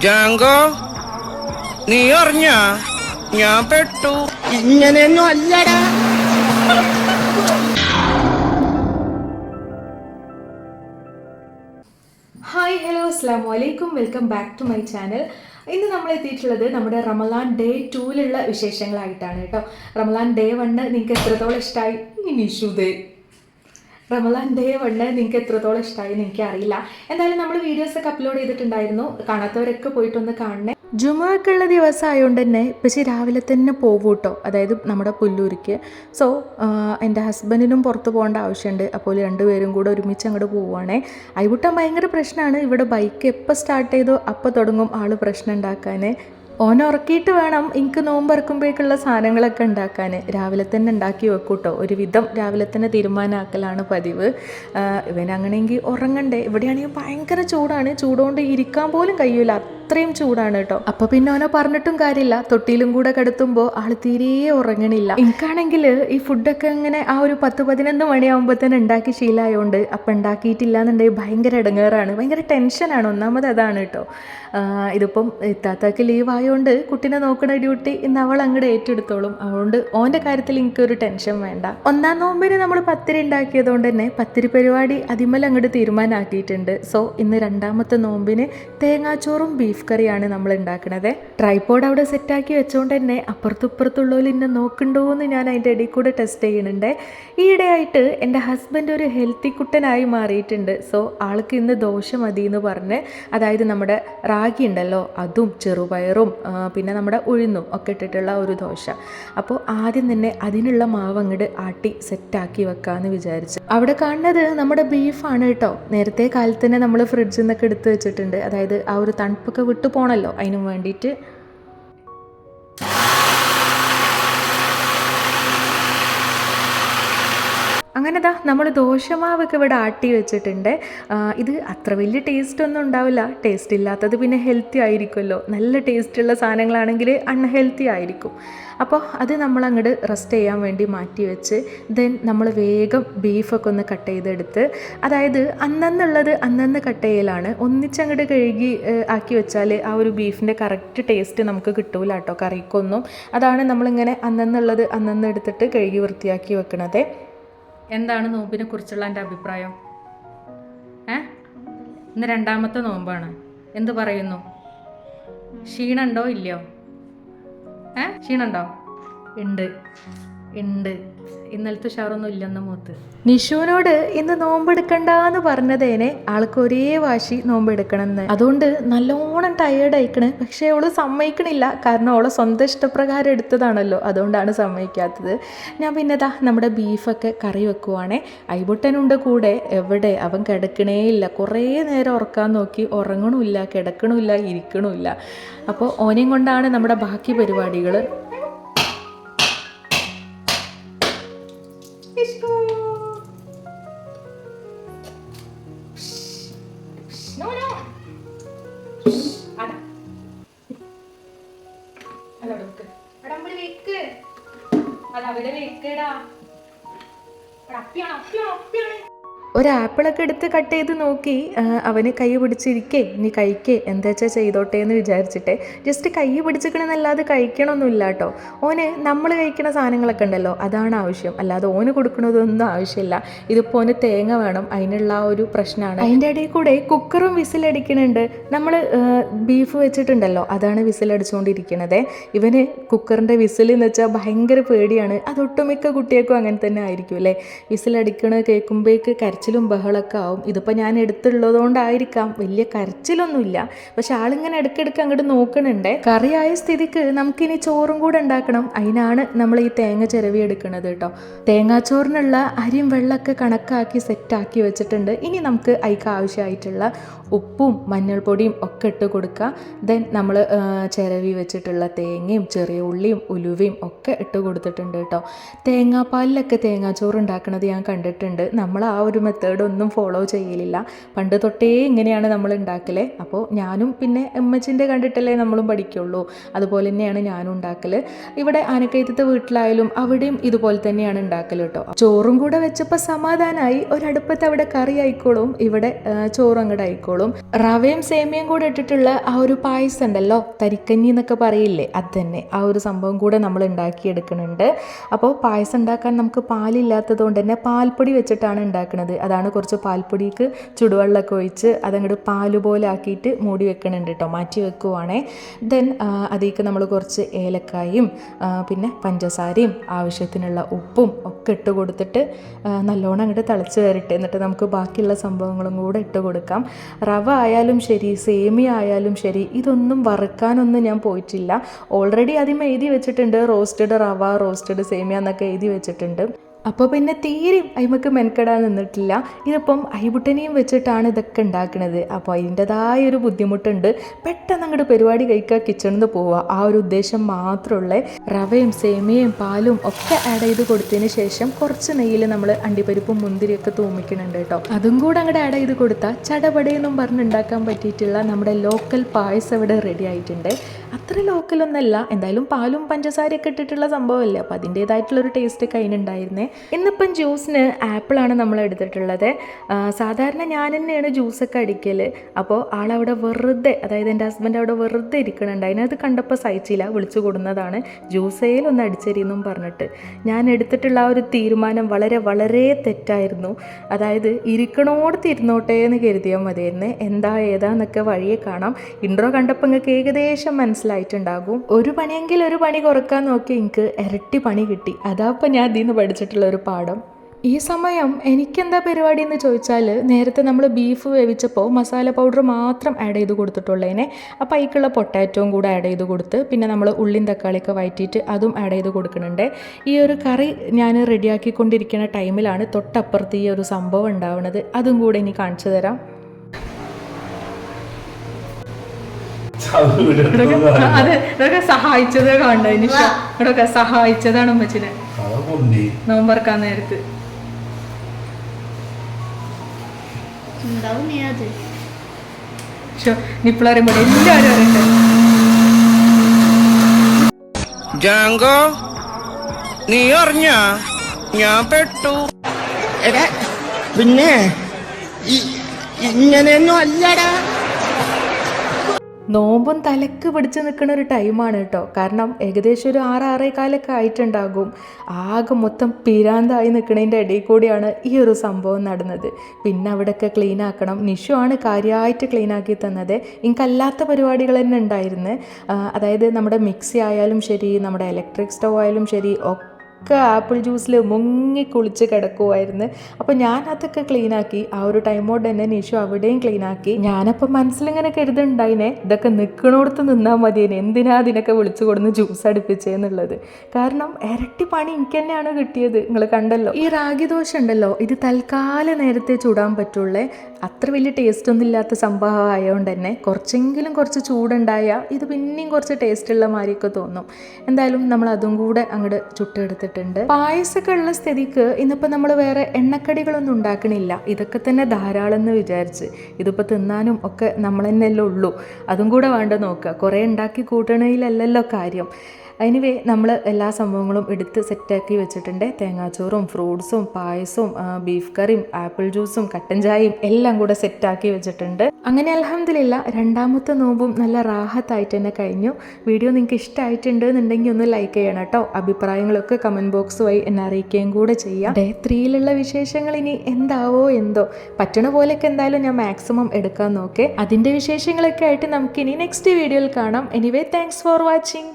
ജാങ്കോ നീ അറിഞ്ഞ ഞാൻ പെട്ടു ഇങ്ങനെയൊന്നും അല്ലടാ ഹായ് ഹലോ അസ്സാം വലൈക്കും welcome back to my channel ഇന്ന് നമ്മൾ എത്തിയിട്ടുള്ളത് നമ്മുടെ റമലാൻ ഡേ ടൂവിലുള്ള വിശേഷങ്ങളായിട്ടാണ് കേട്ടോ. റമലാൻ ഡേ വണ്ണ് നിങ്ങൾക്ക് എത്രത്തോളം ഇഷ്ടമായി നിഷുദേ റമലാൻ ഡേ വണ്ണ് നിങ്ങൾക്ക് എത്രത്തോളം ഇഷ്ടമായി എന്ന് എനിക്കറിയില്ല. എന്തായാലും നമ്മൾ വീഡിയോസൊക്കെ അപ്ലോഡ് ചെയ്തിട്ടുണ്ടായിരുന്നു. കാണാത്തവരൊക്കെ പോയിട്ടൊന്ന് കാണണേ. ജുമക്കുള്ള ദിവസമായതുകൊണ്ട് തന്നെ പക്ഷേ രാവിലെ തന്നെ പോകും കേട്ടോ അതായത് നമ്മുടെ പുല്ലൂരിക്ക്. സോ എന്റെ ഹസ്ബൻഡിനും പുറത്ത് പോകേണ്ട ആവശ്യമുണ്ട് അപ്പോൾ രണ്ടുപേരും കൂടെ ഒരുമിച്ച് അങ്ങോട്ട് പോവുകയാണേ അയവിട്ടാൻ ഭയങ്കര പ്രശ്നമാണ് ഇവിടെ ബൈക്ക് എപ്പോൾ സ്റ്റാർട്ട് ചെയ്തോ അപ്പോൾ തുടങ്ങും ആൾ പ്രശ്നം ഉണ്ടാക്കാൻ ഓനെ ഉറക്കിയിട്ട് വേണം എനിക്ക് നോമ്പറക്കുമ്പോഴേക്കുള്ള സാധനങ്ങളൊക്കെ ഉണ്ടാക്കാൻ രാവിലെ തന്നെ ഉണ്ടാക്കി വെക്കൂട്ടോ. ഒരുവിധം രാവിലെ തന്നെ തീരുമാനമാക്കലാണ് പതിവ്. ഇവനങ്ങനെയെങ്കിൽ ഉറങ്ങണ്ടേ. ഇവിടെയാണെങ്കിൽ ഭയങ്കര ചൂടാണ്. ചൂടുകൊണ്ട് ഇരിക്കാൻ പോലും കഴിയൂല. അത്രയും ചൂടാണ് കേട്ടോ. അപ്പൊ പിന്നെ ഓനെ പറഞ്ഞിട്ടും കാര്യമില്ല. തൊട്ടിയിലും കൂടെ കിടത്തുമ്പോൾ ആൾ തീരെ ഉറങ്ങണില്ല. എനിക്കാണെങ്കിൽ ഈ ഫുഡൊക്കെ ഇങ്ങനെ ആ ഒരു പത്ത് പതിനൊന്ന് മണിയാകുമ്പോഴത്തേന് ഉണ്ടാക്കി ശീലമായതുകൊണ്ട് അപ്പം ഉണ്ടാക്കിയിട്ടില്ല എന്നുണ്ടെങ്കിൽ ഭയങ്കര ഇടങ്ങേറാണ് ഭയങ്കര ടെൻഷനാണ്. ഒന്നാമത് അതാണ് കേട്ടോ. ഇതിപ്പം ഇത്താത്താക്ക് ലീവ് ആയതുകൊണ്ട് കുട്ടീനെ നോക്കുന്ന ഡ്യൂട്ടി ഇന്ന് അവൾ അങ്ങോട്ട് ഏറ്റെടുത്തോളും. അതുകൊണ്ട് ഓന്റെ കാര്യത്തിൽ എനിക്കൊരു ടെൻഷൻ വേണ്ട. ഒന്നാം നോമ്പിന് നമ്മൾ പത്തിരി ഉണ്ടാക്കിയതുകൊണ്ട് തന്നെ പത്തിരി പരിപാടി അതിമൽ അങ്ങോട്ട് തീരുമാനമാക്കിയിട്ടുണ്ട് സോ ഇന്ന് രണ്ടാമത്തെ നോമ്പിന് തേങ്ങാച്ചോറും ബീഫ് കറിയാണ് നമ്മൾ ഉണ്ടാക്കുന്നത് ട്രൈപോഡ് അവിടെ സെറ്റാക്കി വെച്ചുകൊണ്ട് തന്നെ അപ്പുറത്തുപ്പുറത്തുള്ളവർ എന്നെ നോക്കുന്നുണ്ടോയെന്ന് ഞാൻ അതിന്റെ ഇടയിൽ കൂടെ ടെസ്റ്റ് ചെയ്യുന്നുണ്ട്. ഈയിടെയായിട്ട് എന്റെ ഹസ്ബൻഡ് ഒരു ഹെൽത്തി കുട്ടനായി മാറിയിട്ടുണ്ട്. സോ ആൾക്ക് ഇന്ന് ദോശ മതി എന്ന് പറഞ്ഞ് അതായത് നമ്മുടെ റാഗി ഉണ്ടല്ലോ അതും ചെറുപയറും പിന്നെ നമ്മുടെ ഉഴുന്നും ഒക്കെ ഇട്ടിട്ടുള്ള ഒരു ദോശ. അപ്പോൾ ആദ്യം തന്നെ അതിനുള്ള മാവ് അങ്ങോട്ട് ആട്ടി സെറ്റാക്കി വെക്കാമെന്ന് വിചാരിച്ചു. അവിടെ കാണുന്നത് നമ്മുടെ ബീഫാണ് കേട്ടോ. നേരത്തെ കാലത്ത് തന്നെ നമ്മൾ ഫ്രിഡ്ജിൽ നിന്നൊക്കെ എടുത്ത് വെച്ചിട്ടുണ്ട്. അതായത് ആ ഒരു തണുപ്പൊക്കെ വിട്ടു പോകണമല്ലോ അതിനും വേണ്ടിയിട്ട് അങ്ങനെ ദാ നമ്മൾ ദോശമാവൊക്കെ ഇവിടെ ആട്ടി വെച്ചിട്ടുണ്ട്. ഇത് അത്ര വലിയ ടേസ്റ്റ് ഒന്നും ഉണ്ടാവില്ല. ടേസ്റ്റ് ഇല്ലാത്തത് പിന്നെ ഹെൽത്തി ആയിരിക്കുമല്ലോ. നല്ല ടേസ്റ്റുള്ള സാധനങ്ങളാണെങ്കിൽ അൺഹെൽത്തി ആയിരിക്കും. അപ്പോൾ അത് നമ്മൾ അങ്ങോട്ട് റെസ്റ്റ് ചെയ്യാൻ വേണ്ടി മാറ്റി വെച്ച് ദെൻ നമ്മൾ വേഗം ബീഫൊക്കെ ഒന്ന് കട്ട് ചെയ്തെടുത്ത് അതായത് അന്നന്നുള്ളത് അന്നന്ന് കട്ട് ചെയ്യലാണ്. ഒന്നിച്ചങ്ങോട്ട് കഴുകി ആക്കി വെച്ചാൽ ആ ഒരു ബീഫിന്റെ കറക്റ്റ് ടേസ്റ്റ് നമുക്ക് കിട്ടൂല കേട്ടോ കറിക്കൊന്നും. അതാണ് നമ്മളിങ്ങനെ അന്നന്നുള്ളത് അന്നന്ന് എടുത്തിട്ട് കഴുകി വൃത്തിയാക്കി വെക്കണത്. എന്താണ് നോമ്പിനെ കുറിച്ചുള്ള എന്റെ അഭിപ്രായം? ഏ? ഇന്ന് രണ്ടാമത്തെ നോമ്പാണ്. എന്ത് പറയുന്നു? ക്ഷീണുണ്ടോ ഇല്ലയോ? ഏ? ക്ഷീണുണ്ടോ? ഉണ്ട്. ഉണ്ട്. ഇന്നലത്തെ ഷവറൊന്നും ഇല്ലെന്ന മൂത്ത്. നിഷുവിനോട് ഇന്ന് നോമ്പെടുക്കണ്ടെന്ന് പറഞ്ഞതേനെ ആൾക്ക് ഒരേ വാശി നോമ്പെടുക്കണമെന്ന് അതുകൊണ്ട് നല്ലോണം ടയേർഡ് അയക്കണ് പക്ഷേ അവൾ സമ്മതിക്കണില്ല. കാരണം അവളെ സ്വന്തം ഇഷ്ടപ്രകാരം എടുത്തതാണല്ലോ. അതുകൊണ്ടാണ് സമ്മതിക്കാത്തത്. ഞാൻ പിന്നെ ദാ നമ്മുടെ ബീഫൊക്കെ കറി വെക്കുവാണേ. ഐബുട്ടനുണ്ട് കൂടെ. എവിടെ? അവൻ കിടക്കണേ ഇല്ല. കുറേ നേരം ഉറക്കാൻ നോക്കി ഉറങ്ങണമില്ല കിടക്കണമില്ല ഇരിക്കണമില്ല. അപ്പോൾ ഓനെയും കൊണ്ടാണ് നമ്മുടെ ബാക്കി പരിപാടികൾ അതവിടെ വെക്കടാ അപ്പിയാണ് അപ്പിയാണ് അപ്പിയാണ് ഒരു ആപ്പിളൊക്കെ എടുത്ത് കട്ട് ചെയ്ത് നോക്കി അവന് കൈ പിടിച്ചിരിക്കേ നീ കഴിക്കേ എന്താ വെച്ചാൽ ചെയ്തോട്ടെ? എന്ന് വിചാരിച്ചിട്ട് ജസ്റ്റ് കൈ പിടിച്ചിക്കണമെന്നല്ലാതെ കഴിക്കണമൊന്നുമില്ല കേട്ടോ ഓന് നമ്മൾ കഴിക്കുന്ന സാധനങ്ങളൊക്കെ ഉണ്ടല്ലോ അതാണ് ആവശ്യം. അല്ലാതെ ഓന് കൊടുക്കണതൊന്നും ആവശ്യമില്ല. ഇതിപ്പോൾ ഓന് തേങ്ങ വേണം അതിനുള്ള ഒരു പ്രശ്നമാണ് അതിന്റെ ഇടയിൽ കൂടെ കുക്കറും വിസിലടിക്കണുണ്ട് നമ്മൾ ബീഫ് വെച്ചിട്ടുണ്ടല്ലോ അതാണ് വിസിലടിച്ചുകൊണ്ടിരിക്കണത് ഇവന് കുക്കറിന്റെ വിസിൽ എന്ന് വെച്ചാൽ ഭയങ്കര പേടിയാണ്. അതൊട്ടുമിക്ക കുട്ടികൾക്കും അങ്ങനെ തന്നെ ആയിരിക്കും അല്ലേ? വിസിലടിക്കണ കേൾക്കുമ്പോഴേക്ക് കരച്ചിലും ബഹളമൊക്കെ ആവും. ഇതിപ്പോൾ ഞാൻ എടുത്തുള്ളതുകൊണ്ടായിരിക്കാം. വലിയ കരച്ചിലൊന്നുമില്ല. പക്ഷെ ആളിങ്ങനെ ഇടയ്ക്കിടയ്ക്ക് അങ്ങോട്ട് നോക്കണുണ്ട്. കറിയായ സ്ഥിതിക്ക് നമുക്കിനി ചോറും കൂടെ ഉണ്ടാക്കണം. അതിനാണ് നമ്മൾ ഈ തേങ്ങ ചിരവി എടുക്കുന്നത് കേട്ടോ. തേങ്ങാച്ചോറിനുള്ള അരിയും വെള്ളമൊക്കെ കണക്കാക്കി സെറ്റാക്കി വെച്ചിട്ടുണ്ട്. ഇനി നമുക്ക് അതിക്ക് ആവശ്യമായിട്ടുള്ള ഉപ്പും മഞ്ഞൾപ്പൊടിയും ഒക്കെ ഇട്ട് കൊടുക്കുക. ദെൻ നമ്മൾ ചിരവി വെച്ചിട്ടുള്ള തേങ്ങയും ചെറിയ ഉള്ളിയും ഉലുവയും ഒക്കെ ഇട്ട് കൊടുത്തിട്ടുണ്ട് കേട്ടോ. തേങ്ങാപ്പാലിലൊക്കെ തേങ്ങാച്ചോറ് ഉണ്ടാക്കുന്നത് ഞാൻ കണ്ടിട്ടുണ്ട്. നമ്മൾ ആ ഒരു മെത്തേഡ് ഒന്നും ഫോളോ ചെയ്യലില്ല. പണ്ട് തൊട്ടേ ഇങ്ങനെയാണ് നമ്മൾ ഉണ്ടാക്കൽ. അപ്പോൾ ഞാനും പിന്നെ എമ്മച്ചിന്റെ കണ്ടിട്ടല്ലേ നമ്മളും പഠിക്കുള്ളൂ. അതുപോലെ തന്നെയാണ് ഞാനും ഉണ്ടാക്കൽ ഇവിടെ ആനക്കയത്തത്തെ വീട്ടിലായാലും അവിടെയും ഇതുപോലെ തന്നെയാണ് ഉണ്ടാക്കൽ കേട്ടോ. ചോറും കൂടെ വെച്ചപ്പോൾ സമാധാനമായി ഒരടുപ്പത്ത് അവിടെ കറി ആയിക്കോളും. ഇവിടെ ചോറ് അങ്ങോട്ട് ആയിക്കോളും. റവയും സേമിയയും കൂടെ ഇട്ടിട്ടുള്ള ആ ഒരു പായസം ഉണ്ടല്ലോ തരിക്കഞ്ഞി എന്നൊക്കെ പറയില്ലേ അത് തന്നെ ആ ഒരു സംഭവം കൂടെ നമ്മൾ ഉണ്ടാക്കിയെടുക്കുന്നുണ്ട്. അപ്പോൾ പായസം ഉണ്ടാക്കാൻ നമുക്ക് പാലില്ലാത്തത് കൊണ്ട് തന്നെ പാൽപ്പൊടി വെച്ചിട്ടാണ് ഉണ്ടാക്കുന്നത്. അതാണ് കുറച്ച് പാൽപ്പൊടിക്ക് ചുടുവെള്ളമൊക്കെ ഒഴിച്ച് അതങ്ങോട്ട് പാൽ പോലെ ആക്കിയിട്ട് മൂടി വെക്കണുണ്ട് കേട്ടോ മാറ്റി വെക്കുവാണേ. ദെൻ അതിലേക്ക് നമ്മൾ കുറച്ച് ഏലക്കായും പിന്നെ പഞ്ചസാരയും ആവശ്യത്തിനുള്ള ഉപ്പും ഒക്കെ ഇട്ട് കൊടുത്തിട്ട് നല്ലോണം അങ്ങോട്ട് തിളച്ച് വരട്ടെ എന്നിട്ട് നമുക്ക് ബാക്കിയുള്ള സംഭവങ്ങളും കൂടെ ഇട്ട് കൊടുക്കാം. റവ ആയാലും ശരി സേമിയ ആയാലും ശരി ഇതൊന്നും വറുക്കാനൊന്നും ഞാൻ പോയിട്ടില്ല. ഓൾറെഡി ആദ്യം എഴുതി വെച്ചിട്ടുണ്ട് റോസ്റ്റഡ് റവ റോസ്റ്റഡ് സേമിയ എന്നൊക്കെ എഴുതി വെച്ചിട്ടുണ്ട്. അപ്പോൾ പിന്നെ തീരെയും അയിമക്ക് മെനക്കെടാൻ നിന്നിട്ടില്ല. ഇതിപ്പം അയിബുട്ടനെയും വെച്ചിട്ടാണ് ഇതൊക്കെ ഉണ്ടാക്കുന്നത് അപ്പോൾ അതിന്റെതായ ഒരു ബുദ്ധിമുട്ടുണ്ട്. പെട്ടെന്ന് അങ്ങോട്ട് പരിപാടി കഴിക്കുക കിച്ചണിൽ നിന്ന് പോവുക ആ ഒരു ഉദ്ദേശം മാത്രമുള്ള റവയും സേമിയയും പാലും ഒക്കെ ആഡ് ചെയ്ത് കൊടുത്തതിന് ശേഷം കുറച്ച് നെയ്യിൽ നമ്മൾ അണ്ടിപ്പരിപ്പും മുന്തിരിയൊക്കെ തൂമിക്കുന്നുണ്ട് കേട്ടോ. അതും കൂടെ അങ്ങോട്ട് ആഡ് ചെയ്ത് കൊടുത്താൽ ചടപടയെന്നും പറഞ്ഞുണ്ടാക്കാൻ പറ്റിയിട്ടുള്ള നമ്മുടെ ലോക്കൽ പായസം ഇവിടെ റെഡി ആയിട്ടുണ്ട്. അത്ര ലോക്കലൊന്നല്ല എന്തായാലും പാലും പഞ്ചസാരയൊക്കെ ഇട്ടിട്ടുള്ള സംഭവമല്ലേ? അപ്പോൾ അതിന്റേതായിട്ടുള്ളൊരു ടേസ്റ്റ് അതിനുണ്ടായിരുന്നേ. ഇന്നിപ്പം ജ്യൂസിന് ആപ്പിളാണ് നമ്മൾ എടുത്തിട്ടുള്ളത്. സാധാരണ ഞാൻ തന്നെയാണ് ജ്യൂസൊക്കെ അടിക്കൽ അപ്പോൾ ആളവിടെ വെറുതെ അതായത് എന്റെ ഹസ്ബൻഡ് അവിടെ വെറുതെ ഇരിക്കണുണ്ട്. അതിനകത്ത് കണ്ടപ്പോൾ സഹിച്ചില്ല വിളിച്ചു കൊടുന്നതാണ്. ജ്യൂസേലൊന്ന് അടിച്ചരിയെന്നും പറഞ്ഞിട്ട്. ഞാൻ എടുത്തിട്ടുള്ള ആ ഒരു തീരുമാനം വളരെ വളരെ തെറ്റായിരുന്നു. അതായത് ഇരിക്കണോടത്ത് ഇരുന്നോട്ടെ എന്ന് കരുതിയാൽ മതിയായിരുന്നു. എന്താ ഏതാന്നൊക്കെ വഴിയെ കാണാം. ഇൻട്രോ കണ്ടപ്പോൾ നിങ്ങൾക്ക് ഏകദേശം മനസ്സിലായിട്ടുണ്ടാകും. ഒരു പണിയെങ്കിൽ ഒരു പണി കുറയ്ക്കാൻ നോക്കി എനിക്ക് ഇരട്ടി പണി കിട്ടി. അതാ ഇപ്പം ഞാൻ ഇതിൽ നിന്ന് പഠിച്ചിട്ടുള്ള ഒരു പാഠം. ഈ സമയം എനിക്കെന്താ പരിപാടി എന്ന് ചോദിച്ചാൽ നേരത്തെ നമ്മൾ ബീഫ് വേവിച്ചപ്പോൾ മസാല പൗഡർ മാത്രം ആഡ് ചെയ്ത് കൊടുത്തിട്ടുള്ളതിനെ അപ്പോൾ അതിക്കുള്ള പൊട്ടാറ്റോയും കൂടെ ആഡ് ചെയ്ത് കൊടുത്ത് പിന്നെ നമ്മൾ ഉള്ളിയും തക്കാളിയൊക്കെ വയറ്റിയിട്ട് അതും ആഡ് ചെയ്ത് കൊടുക്കുന്നുണ്ട് ഈ ഒരു കറി ഞാൻ റെഡിയാക്കിക്കൊണ്ടിരിക്കുന്ന ടൈമിലാണ് തൊട്ടപ്പുറത്ത് ഈ ഒരു സംഭവം ഉണ്ടാവുന്നത് അതും കൂടെ ഇനി കാണിച്ചു തരാം. അത് ഇതൊക്കെ സഹായിച്ചത് കണ്ട നിഷ. ഇവിടെയൊക്കെ സഹായിച്ചതാണ് അമ്മച്ചിനെ നോമ്പറക്കാൻ നേരത്ത് എല്ലാവരും അറിയട്ടെ. ജാങ്കോ നീ അറിഞ്ഞ? ഞാൻ പെട്ടു. എടാ പിന്നെ ഇ- ഇങ്ങനെയൊന്നും അല്ലടാ. നോമ്പും തലക്ക് പിടിച്ച് നിൽക്കുന്ന ഒരു ടൈമാണ് കേട്ടോ കാരണം ഏകദേശം ഒരു ആറ് ആറേകാലൊക്കെ ആയിട്ടുണ്ടാകും. ആകെ മൊത്തം പിരാന്തായി നിൽക്കുന്നതിന്റെ ഇടയിൽ കൂടിയാണ് ഈ ഒരു സംഭവം നടന്നത്. പിന്നെ അവിടെയൊക്കെ ക്ലീൻ ആക്കണം. നിഷു ആണ് കാര്യമായിട്ട് ക്ലീൻ ആക്കി തന്നത്. എനിക്കല്ലാത്ത പരിപാടികൾ തന്നെ ഉണ്ടായിരുന്നു. അതായത് നമ്മുടെ മിക്സി ആയാലും ശരി നമ്മുടെ ഇലക്ട്രിക് സ്റ്റവ് ആയാലും ശരി ഒക്കെ ആപ്പിൾ ജ്യൂസിൽ മുങ്ങി കുളിച്ച് കിടക്കുമായിരുന്നു അപ്പോൾ ഞാൻ അതൊക്കെ ക്ലീൻ ആക്കി ആ ഒരു ടൈമോട് തന്നെ നിഷു അവിടെയും ക്ലീൻ ആക്കി. ഞാനപ്പോൾ മനസ്സിലിങ്ങനെ കരുതുണ്ടായിനെ ഇതൊക്കെ നിൽക്കണോടത്ത് നിന്നാൽ മതിയേനെ എന്തിനാ അതിനൊക്കെ വിളിച്ചു കൊടുന്ന് ജ്യൂസ് അടുപ്പിച്ചേന്നുള്ളത്? കാരണം ഇരട്ടി പണി എനിക്ക് തന്നെയാണ് കിട്ടിയത്? നിങ്ങൾ കണ്ടല്ലോ. ഈ റാഗി ദോശ ഉണ്ടല്ലോ ഇത് തൽക്കാല നേരത്തെ ചൂടാൻ പറ്റുള്ളേ. അത്ര വലിയ ടേസ്റ്റ് ഒന്നും ഇല്ലാത്ത സംഭവം ആയതുകൊണ്ട് തന്നെ കുറച്ചെങ്കിലും കുറച്ച് ചൂടുണ്ടായാൽ ഇത് പിന്നെയും കുറച്ച് ടേസ്റ്റ് ഉള്ള മാതിരിയൊക്കെ തോന്നും. എന്തായാലും നമ്മൾ അതും കൂടെ അങ്ങോട്ട് ചുട്ടെടുത്തിട്ടുണ്ട് പായസമൊക്കെ ഉള്ള സ്ഥിതിക്ക് ഇന്നിപ്പോൾ നമ്മൾ വേറെ എണ്ണക്കടികളൊന്നും ഉണ്ടാക്കണില്ല. ഇതൊക്കെ തന്നെ ധാരാളം എന്ന് വിചാരിച്ച്. ഇതിപ്പോൾ തിന്നാനും ഒക്കെ നമ്മൾ തന്നെയല്ലേ ഉള്ളൂ. അതും കൂടെ വേണ്ട നോക്കുക. കുറേ ഉണ്ടാക്കി കൂട്ടണയിലല്ലല്ലോ കാര്യം. എനിവേ നമ്മൾ എല്ലാ സംഭവങ്ങളും എടുത്ത് സെറ്റാക്കി വെച്ചിട്ടുണ്ട്. തേങ്ങാച്ചോറും ഫ്രൂട്ട്സും പായസവും ബീഫ് കറിയും ആപ്പിൾ ജ്യൂസും കട്ടൻ ചായയും എല്ലാം കൂടെ സെറ്റാക്കി വെച്ചിട്ടുണ്ട്. അങ്ങനെ അലഹമില്ല രണ്ടാമത്തെ നോമ്പും നല്ല റാഹത്തായിട്ട് തന്നെ കഴിഞ്ഞു. വീഡിയോ നിങ്ങൾക്ക് ഇഷ്ടമായിട്ടുണ്ട് എന്നുണ്ടെങ്കിൽ ഒന്ന് ലൈക്ക് ചെയ്യണം കേട്ടോ. അഭിപ്രായങ്ങളൊക്കെ കമന്റ് ബോക്സ് വഴി എന്നെ അറിയിക്കുകയും കൂടെ ചെയ്യാം. ഡേ ത്രീയിലുള്ള വിശേഷങ്ങൾ ഇനി എന്താവോ എന്തോ. പറ്റണ പോലെയൊക്കെ എന്തായാലും ഞാൻ മാക്സിമം എടുക്കാൻ നോക്കേ. അതിന്റെ വിശേഷങ്ങളൊക്കെ ആയിട്ട് നമുക്കിനി നെക്സ്റ്റ് വീഡിയോയിൽ കാണാം. Anyway thanks for watching